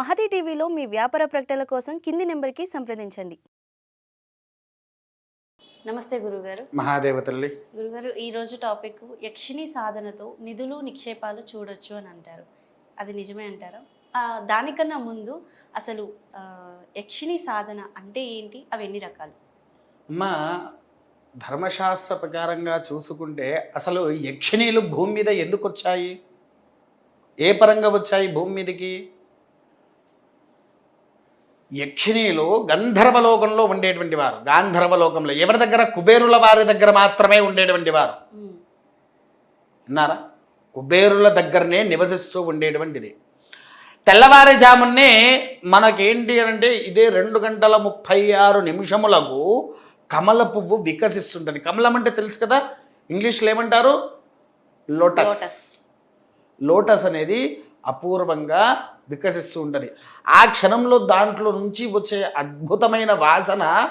మహతి టీవీలో మీ వ్యాపార ప్రకటనల కోసం కింది నెంబర్కి సంప్రదించండి. నమస్తే గురుగారు. మహాదేవ తల్లి. గురుగారు ఈ రోజు టాపిక్ యక్షిణి సాధనతో నిధులు నిక్షేపాలు చూడొచ్చు అని అంటారు. అది నిజమే అంటారా? ఆ, దానికన్నా ముందు అసలు యక్షిణి సాధన అంటే ఏంటి? అవి ఎన్ని రకాలు? అమ్మ ధర్మశాస్త్ర ప్రకారంగా చూసుకుంటే అసలు యక్షిణీలు భూమి మీద ఎందుకు వచ్చాయి ఏ పరంగా వచ్చాయి భూమి మీదకి? యక్షిణీలు గంధర్వలోకంలో ఉండేటువంటి వారు. గాంధర్వలోకంలో ఎవరి దగ్గర? కుబేరుల వారి దగ్గర మాత్రమే ఉండేటువంటి వారు. ఉమ్, విన్నారా? కుబేరుల దగ్గరనే నివసిస్తూ ఉండేటువంటిది. తెల్లవారుజామునే మనకేంటి అంటే ఇదే రెండు గంటల ముప్పై ఆరు నిమిషములకు కమల పువ్వు వికసిస్తుంటుంది. కమలం అంటే తెలుసు కదా? ఇంగ్లీష్లో ఏమంటారు? లోటస్. లోటస్ అనేది అపూర్వంగా వికసిస్తూ ఉంటుంది. ఆ క్షణంలో దాంట్లో నుంచి వచ్చే అద్భుతమైన వాసన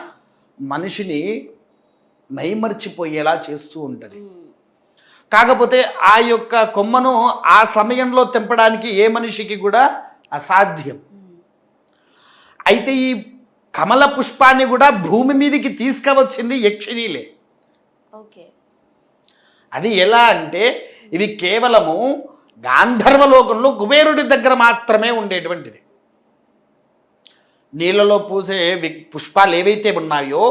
మనిషిని మైమర్చిపోయేలా చేస్తూ ఉంటుంది. కాకపోతే ఆ యొక్క కొమ్మను ఆ సమయంలో తెంపడానికి ఏ మనిషికి కూడా అసాధ్యం. అయితే ఈ కమల పుష్పాన్ని కూడా భూమి మీదకి తీసుకువచ్చింది యక్షిణీలే. ఓకే. అది ఎలా అంటే ఇవి కేవలము గాంధర్వలోకంలో కుబేరుడి దగ్గర మాత్రమే ఉండేటువంటిది. నీళ్ళలో పూసే పుష్పాలు ఏవైతే ఉన్నాయో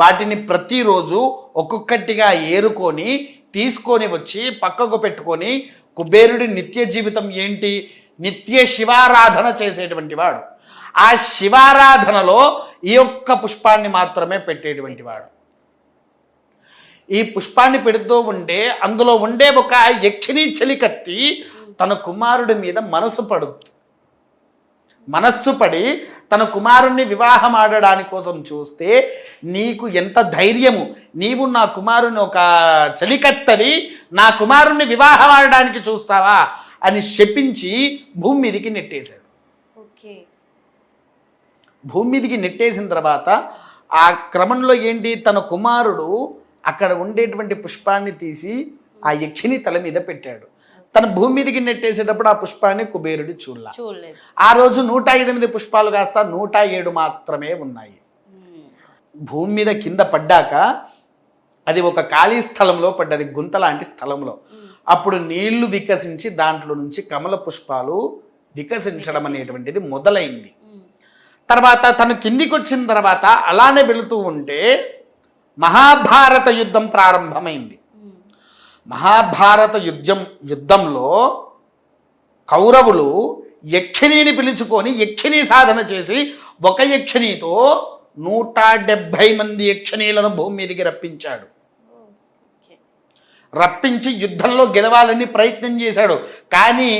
వాటిని ప్రతిరోజు ఒక్కొక్కటిగా ఏరుకొని తీసుకొని వచ్చి పక్కకు పెట్టుకొని కుబేరుడి నిత్య జీవితం ఏంటి? నిత్య శివారాధన చేసేటువంటి వాడు. ఆ శివారాధనలో ఈ యొక్క పుష్పాన్ని మాత్రమే పెట్టేటువంటి వాడు. ఈ పుష్పాన్ని పెడుతూ ఉంటే అందులో ఉండే ఒక యక్షిణీ చలికత్తి తన కుమారుడి మీద మనసు పడుద్ది మనస్సు పడి తన కుమారుణ్ణి వివాహం ఆడడానికి కోసం చూస్తే నీకు ఎంత ధైర్యము. నీవు నా కుమారుని ఒక చలికత్తని నా కుమారుణ్ణి వివాహం ఆడడానికి చూస్తావా అని శపించి భూమి మీదికి నెట్టేశాడు. ఓకే. భూమి మీదికి నెట్టేసిన తర్వాత ఆ క్రమంలో ఏంటి? తన కుమారుడు అక్కడ ఉండేటువంటి పుష్పాన్ని తీసి ఆ యక్షిని తల మీద పెట్టాడు. తన భూమి మీదకి నెట్టేసేటప్పుడు ఆ పుష్పాన్ని కుబేరుడు చూడలా. ఆ రోజు నూట ఎనిమిది పుష్పాలు కాస్త నూట ఏడు మాత్రమే ఉన్నాయి. భూమి మీద కింద పడ్డాక అది ఒక ఖాళీ స్థలంలో పడ్డది గుంత లాంటి స్థలంలో. అప్పుడు నీళ్ళు వికసించి దాంట్లో నుంచి కమల పుష్పాలు వికసించడం అనేటువంటిది మొదలైంది. తర్వాత తను కిందికి వచ్చిన తర్వాత అలానే వెళుతూ ఉంటే మహాభారత యుద్ధం ప్రారంభమైంది. మహాభారత యుద్ధం యుద్ధంలో కౌరవులు యక్షిణిని పిలుచుకొని యక్షిణి సాధన చేసి ఒక యక్షిణితో నూట డెబ్భై మంది యక్షిణీలను భూమి మీదకి రప్పించాడు. రప్పించి యుద్ధంలో గెలవాలని ప్రయత్నం చేశాడు. కానీ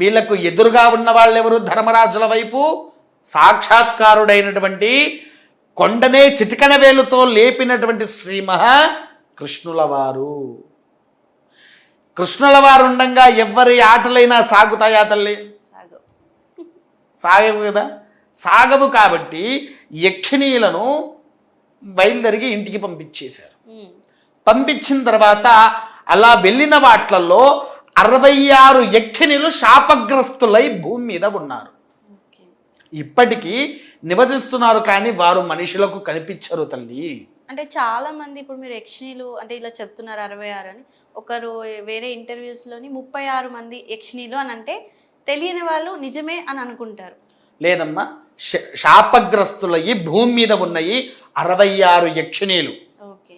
వీళ్ళకు ఎదురుగా ఉన్న వాళ్ళెవరు ధర్మరాజుల వైపు సాక్షాత్కారుడైనటువంటి కొండనే చిటికన వేలుతో లేపినటువంటి శ్రీ మహా కృష్ణుల వారు. కృష్ణుల వారు ఉండంగా ఎవరి ఆటలైనా సాగుతాయా తల్లి? సాగు. సాగవు కదా. సాగవు కాబట్టి యక్షిణీలను బయలుదేరి ఇంటికి పంపించేశారు. పంపించిన తర్వాత అలా వెళ్ళిన వాట్లలో అరవై ఆరు యక్షిణులు శాపగ్రస్తులై భూమి మీద ఉన్నారు. ఇప్పటికీ నివసిస్తున్నారు కానీ వారు మనుషులకు కనిపించరు తల్లి. అంటే చాలా మంది ఇప్పుడు మీరు యక్షిణీలు అంటే ఇలా చెప్తున్నారు అరవై ఆరు అని. ఒకరు వేరే ఇంటర్వ్యూస్లోని ముప్పై ఆరు మంది యక్షిణీలు అని అంటే తెలియని వాళ్ళు నిజమే అని అనుకుంటారు. లేదమ్మా శాపగ్రస్తులయ్యి భూమి మీద ఉన్నాయి అరవై ఆరు యక్షిణీలు. ఓకే.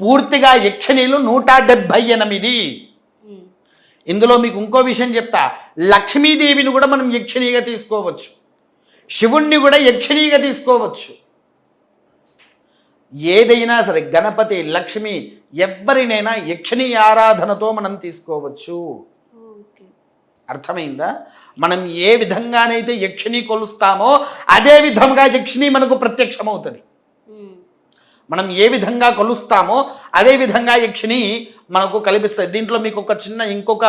పూర్తిగా యక్షిణీలు నూట డెబ్భై ఎనిమిది. ఇందులో మీకు ఇంకో విషయం చెప్తా. లక్ష్మీదేవిని కూడా మనం యక్షిణిగా తీసుకోవచ్చు. శివుణ్ణి కూడా యక్షిణిగా తీసుకోవచ్చు. ఏదైనా సరే గణపతి లక్ష్మి ఎవరినైనా యక్షిణి ఆరాధనతో మనం తీసుకోవచ్చు. అర్థమైందా? మనం ఏ విధంగానైతే యక్షిణి కొలుస్తామో అదే విధంగా యక్షిణి మనకు ప్రత్యక్షమవుతుంది. మనం ఏ విధంగా కొలుస్తామో అదే విధంగా యక్షిణి మనకు కల్పిస్తుంది. దీంట్లో మీకు ఒక చిన్న ఇంకొక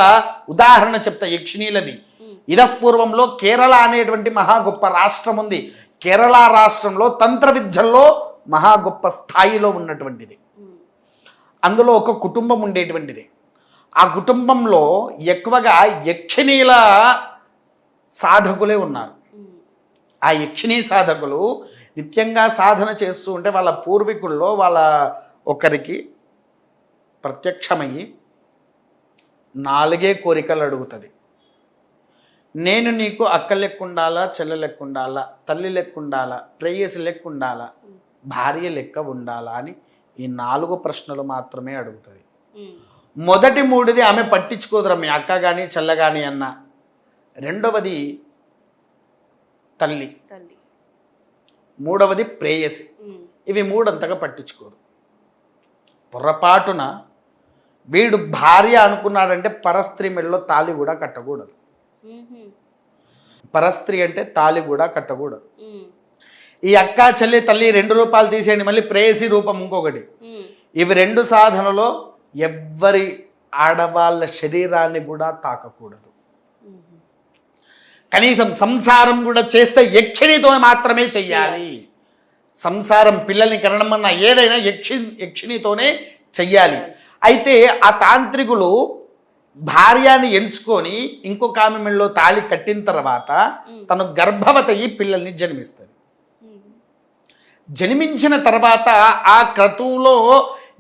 ఉదాహరణ చెప్తా యక్షిణీలది. ఉమ్, ఇదపూర్వంలో కేరళ అనేటువంటి మహా గొప్ప రాష్ట్రం ఉంది కేరళ రాష్ట్రంలో తంత్ర విద్యల్లో మహా గొప్ప స్థాయిలో ఉన్నటువంటిది. అందులో ఒక కుటుంబం ఉండేటువంటిది. ఆ కుటుంబంలో ఎక్కువగా యక్షిణీల సాధకులే ఉన్నారు. ఆ యక్షిణీ సాధకులు నిత్యంగా సాధన చేస్తూ ఉంటే వాళ్ళ పూర్వీకుల్లో వాళ్ళ ఒకరికి ప్రత్యక్షమయ్యి నాలుగే కోరికలు అడుగుతుంది. నేను నీకు అక్క లెక్కుండాలా చెల్లె లెక్కుండాలా తల్లి లెక్కుండాలా ప్రేయసి లెక్కుండాలా భార్య లెక్క ఉండాలా అని ఈ నాలుగు ప్రశ్నలు మాత్రమే అడుగుతుంది. మొదటి మూడిది ఆమె పట్టించుకోదురా మీ అక్క కానీ చెల్ల కానీ అన్న. రెండవది తల్లి. తల్లి. మూడవది ప్రేయసి. ఇవి మూడంతగా పట్టించుకోదు పొరపాటున వీడు భార్య అనుకున్నాడంటే పరస్త్రీ మెడలో తాళి కూడా కట్టకూడదు. పరస్త్రీ అంటే తాళి కూడా కట్టకూడదు. ఈ అక్క చెల్లి తల్లి రెండు రూపాయలు తీసేయండి మళ్ళీ ప్రేయసి రూపం ఇంకొకటి. ఇవి రెండు సాధనలో ఎవ్వరి ఆడవాళ్ళ శరీరాన్ని కూడా తాకకూడదు. కనీసం సంసారం కూడా చేస్తే యక్షిణితో మాత్రమే చెయ్యాలి. సంసారం పిల్లల్ని కనడమన్నా ఏదైనా యక్షి యక్షిణితోనే చెయ్యాలి. అయితే ఆ తాంత్రికులు భార్యని ఎంచుకొని ఇంకొక ఆమె మెడలో తాళి కట్టిన తర్వాత తను గర్భవతి అయ్యి పిల్లల్ని జన్మిస్తుంది. జన్మించిన తర్వాత ఆ క్రతువులో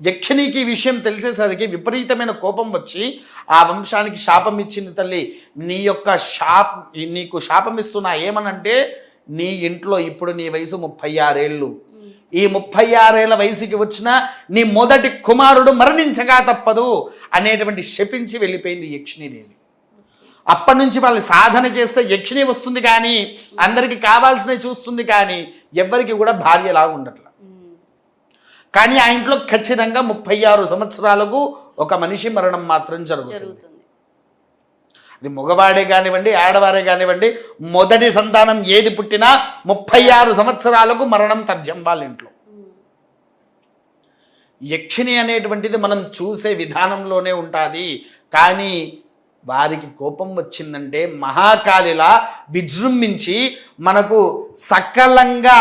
యక్షనికి విషయం తెలిసేసరికి విపరీతమైన కోపం వచ్చి ఆ వంశానికి శాపం ఇచ్చింది తల్లి నీ యొక్క శాప నీకు శాపం ఇస్తున్నా ఏమనంటే నీ ఇంట్లో ఇప్పుడు నీ వయసు ముప్పై ఆరేళ్ళు ఈ ముప్పై ఆరేళ్ళ వయసుకి వచ్చిన నీ మొదటి కుమారుడు మరణించగా తప్పదు అనేటువంటి శపించి వెళ్ళిపోయింది యక్షిణీదేవి అప్పటి నుంచి వాళ్ళు సాధన చేస్తే యక్షిణి వస్తుంది కానీ అందరికి కావాల్సినవి చూస్తుంది కానీ ఎవ్వరికి కూడా భార్యలాగా ఉండట్ల. కానీ ఆ ఇంట్లో ఖచ్చితంగా ముప్పై ఆరు సంవత్సరాలకు ఒక మనిషి మరణం మాత్రం జరుగుతుంది. అది మగవాడే కానివ్వండి ఆడవారే కానివ్వండి మొదటి సంతానం ఏది పుట్టినా ముప్పై ఆరు సంవత్సరాలకు మరణం తథ్యం వాళ్ళ ఇంట్లో. యక్షిణి అనేటువంటిది మనం చూసే విధానంలోనే ఉంటుంది. కానీ వారికి కోపం వచ్చిందంటే మహాకాళిలా విజృంభించి మనకు సకలంగా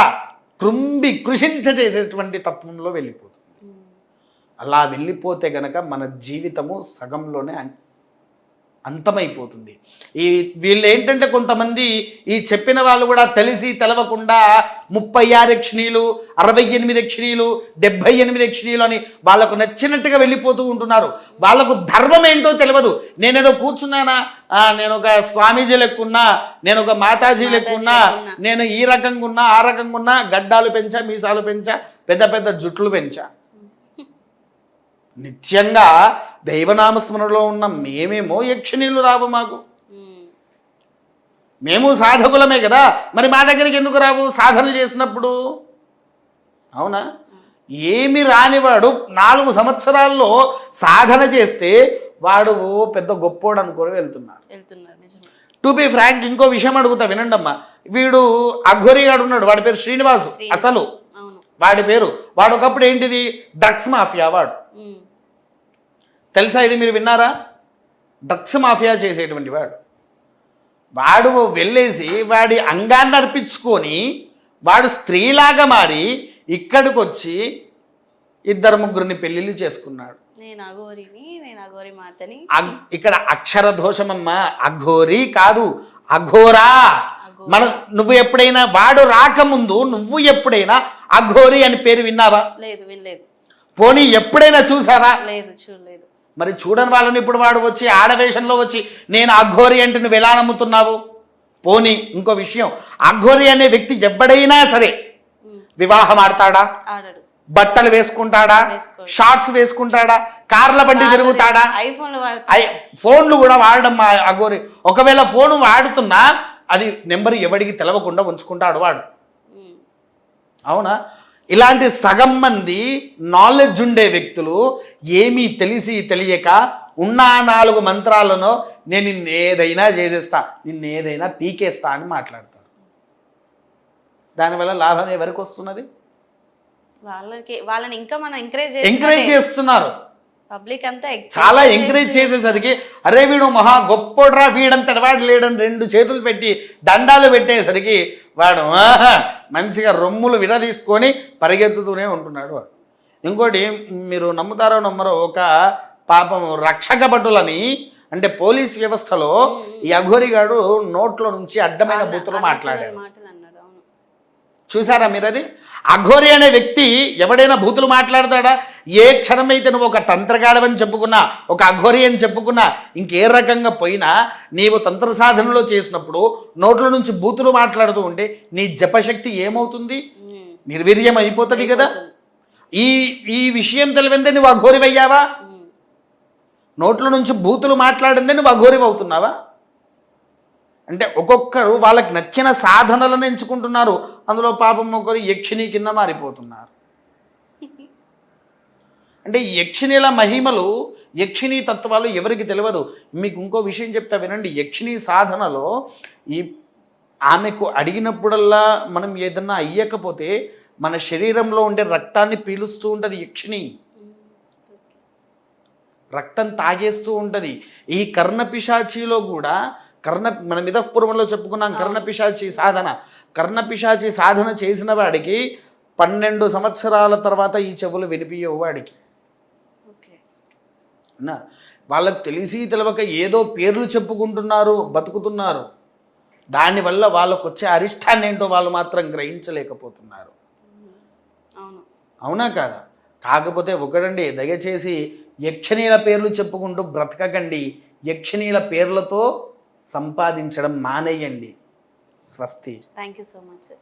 కృంబి కృషించ చేసేటువంటి తత్వంలో వెళ్ళిపోతుంది. అలా వెళ్ళిపోతే గనక మన జీవితము సగంలోనే అంతమైపోతుంది. ఈ వీళ్ళు ఏంటంటే కొంతమంది ఈ చెప్పిన వాళ్ళు కూడా తెలిసి తెలవకుండా ముప్పై ఆరు యక్షిణీలు అరవై ఎనిమిది యక్షిణీలు డెబ్బై ఎనిమిది యక్షిణీలు అని వాళ్ళకు నచ్చినట్టుగా వెళ్ళిపోతూ ఉంటున్నారు. వాళ్ళకు ధర్మం ఏంటో తెలియదు నేనేదో కూర్చున్నానా? నేను ఒక స్వామీజీ లెక్కున్నా నేను ఒక మాతాజీ లెక్కున్నా. నేను ఈ రకంగా ఉన్నా ఆ రకంగా ఉన్నా గడ్డాలు పెంచా మీసాలు పెంచా పెద్ద పెద్ద జుట్లు పెంచా. నిత్యంగా దైవనామస్మరణలో ఉన్న మేమేమో యక్షిణీలు రావు మాకు. మేము సాధకులమే కదా. మరి మా దగ్గరికి ఎందుకు రావు? సాధన చేసినప్పుడు. అవునా? ఏమి రానివాడు నాలుగు సంవత్సరాల్లో సాధన చేస్తే వాడు పెద్ద గొప్పోడు అనుకొని వెళ్తున్నాడు వెళ్తున్నారు టు బి ఫ్రాంక్ ఇంకో విషయం అడుగుతా వినండి అమ్మా వీడు అఘోరిగాడు ఉన్నాడు వాడి పేరు శ్రీనివాసు శ్రీ- అసలు. వాడి పేరు. వాడు ఒకప్పుడు ఏంటిది? డ్రగ్స్ మాఫియా వాడు. తెలుసా ఇది మీరు విన్నారా? డ్రగ్స్ మాఫియా చేసేటువంటి వాడు. వాడు వెళ్ళేసి వాడి అంగాన్ని అర్పించుకొని వాడు స్త్రీలాగా మారి ఇక్కడికి వచ్చి ఇద్దరు ముగ్గురిని పెళ్ళిళ్ళు చేసుకున్నాడు. నేను అఘోరిని నేను అఘోరి మాతని. అగ్- ఇక్కడ అక్షర దోషమమ్మ అఘోరి కాదు అఘోరా. అఘోరా. మన నువ్వు ఎప్పుడైనా వాడు రాకముందు నువ్వు ఎప్పుడైనా అఘోరి అని పేరు విన్నావా? లేదు వినలేదు. పోనీ ఎప్పుడైనా చూసావా? లేదు చూడలేదు. మరి చూడని వాళ్ళని ఇప్పుడు వాడు వచ్చి ఆడవేషంలో వచ్చి నేను అఘోరి అంటే నువ్వు ఎలా నమ్ముతున్నావు? పోనీ ఇంకో విషయం. అఘోరి అనే వ్యక్తి ఎప్పుడైనా సరే వివాహం ఆడతాడా? బట్టలు వేసుకుంటాడా. షార్ట్స్ వేసుకుంటాడా? కార్ల బండి తిరుగుతాడా? ఫోన్లు కూడా వాడడం మా అఘోరి ఒకవేళ ఫోన్ వాడుతున్నా అది నెంబర్ ఎవడికి తెలవకుండా ఉంచుకుంటాడు వాడు. అవునా? ఇలాంటి సగం మంది నాలెడ్జ్ ఉండే వ్యక్తులు ఏమీ తెలిసి తెలియక ఉన్న నాలుగు మంత్రాలను నేను నిన్ను ఏదైనా చేసేస్తా నిన్ను ఏదైనా పీకేస్తా అని మాట్లాడతారు. దానివల్ల లాభం ఎవరికి వస్తున్నది? వాళ్ళకి వాళ్ళని ఇంకా మనం ఎంకరేజ్ ఎంకరేజ్ చేస్తున్నారు. పబ్లిక్ అంతా చాలా ఎంకరేజ్ చేసేసరికి అరే వీడు మహా గొప్పోడ్రా వీడంతటి వాడు లేడని రెండు చేతులు పెట్టి దండాలు పెట్టేసరికి వాడు ఆహా మంచిగా రొమ్ములు విడదీసుకొని పరిగెత్తుతూనే ఉంటున్నాడు వాడు. ఇంకోటి మీరు నమ్ముతారో నమ్మరో ఒక పాపం రక్షక భటులని అంటే పోలీస్ వ్యవస్థలో ఈ అఘోరిగాడు నోట్లో నుంచి అడ్డమైన బూతులు మాట్లాడాడు మాటలు అన్నాడు అవును చూసారా మీరు అది? అఘోరి అనే వ్యక్తి ఎవడైనా భూతులు మాట్లాడతాడా? ఏ క్షణమైతే నువ్వు ఒక తంత్రగాడవని చెప్పుకున్నా ఒక అఘోరి అని చెప్పుకున్నా ఇంకే రకంగా పోయినా నీవు తంత్ర సాధనలో చేసినప్పుడు నోట్ల నుంచి బూతులు మాట్లాడుతూ ఉంటే నీ జపశక్తి ఏమవుతుంది? నిర్వీర్యం అయిపోతుంది కదా. ఈ ఈ విషయం తెలివిందే నువ్వు అఘోరివయ్యావా? నోట్ల నుంచి బూతులు మాట్లాడిందే నువ్వు అఘోరివి అవుతున్నావా అంటే ఒక్కొక్కరు వాళ్ళకి నచ్చిన సాధనలను ఎంచుకుంటున్నారు. అందులో పాపం ఒకరు యక్షిణి కింద మారిపోతున్నారు. అంటే యక్షిణిల మహిమలు యక్షిణీ తత్వాలు ఎవరికి తెలియదు. మీకు ఇంకో విషయం చెప్తా వినండి. యక్షిణీ సాధనలో ఈ ఆమెకు అడిగినప్పుడల్లా మనం ఏదన్నా అయ్యకపోతే మన శరీరంలో ఉండే రక్తాన్ని పీలుస్తూ ఉంటుంది యక్షిణి రక్తం తాగేస్తూ ఉంటుంది. ఈ కర్ణ పిశాచిలో కూడా కర్ణ మన మిదపూర్వంలో చెప్పుకున్నాం కర్ణ పిశాచి సాధన. కర్ణ పిశాచి సాధన చేసిన వాడికి పన్నెండు సంవత్సరాల తర్వాత ఈ చెవులు వినిపించవు వాడికి. వాళ్ళకి తెలిసి తెలవక ఏదో పేర్లు చెప్పుకుంటున్నారు బతుకుతున్నారు. దానివల్ల వాళ్ళకు వచ్చే అరిష్టాన్ని ఏంటో వాళ్ళు మాత్రం గ్రహించలేకపోతున్నారు. అవును. అవునా కాదా? కాకపోతే ఒకడండి దయచేసి యక్షణీల పేర్లు చెప్పుకుంటూ బ్రతకకండి. యక్షణీల పేర్లతో సంపాదించడం మానేయండి. స్వస్తి. Thank you so much sir